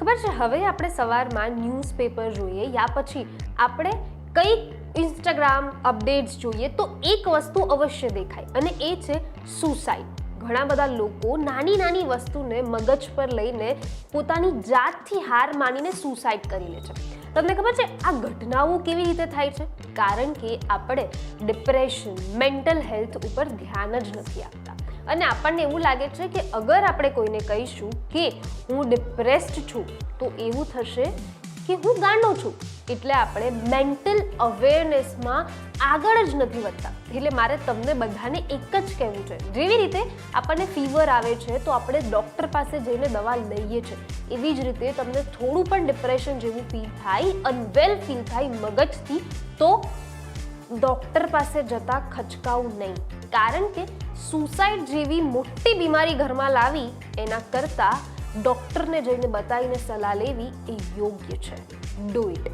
ખબર છે? હવે આપણે સવારમાં ન્યૂઝપેપર જોઈએ, યા પછી આપણે કંઈક ઇન્સ્ટાગ્રામ અપડેટ્સ જોઈએ, તો એક વસ્તુ અવશ્ય દેખાય, અને એ છે સુસાઇડ ઘણા બધા લોકો નાની નાની વસ્તુને મગજ પર લઈને પોતાની જાતથી હાર માનીને સુસાઇડ કરી લે છે. તમને ખબર છે, આ ઘટનાઓ કેવી રીતે થાય છે? કારણ કે આપણે ડિપ્રેશન મેન્ટલ હેલ્થ ઉપર ધ્યાન જ નથી આપતા. અને આપણને એવું લાગે છે કે અગર આપણે કોઈને કહીશું કે હું ડિપ્રેસ્ડ છું, તો એવું થશે કે હું ગાંડો છું. એટલે આપણે મેન્ટલ અવેરનેસમાં આગળ જ નથી વધતા. એટલે મારે તમને બધાને એક જ કહેવું છે. જેવી રીતે આપણને ફીવર આવે છે, તો આપણે ડૉક્ટર પાસે જઈને દવા લઈએ છીએ એવી જ રીતે તમને થોડું પણ ડિપ્રેશન જેવું ફીલ થાય અનવેલ ફીલ થાય મગજથી, તો ડૉક્ટર પાસે જતા ખચકાવું નહીં. કારણ કે સુસાઇડ જેવી મોટી બીમારી ઘરમાં લાવી એના કરતાં ડૉક્ટરને જઈને બતાવીને સલાહ લેવી એ યોગ્ય છે. Do it.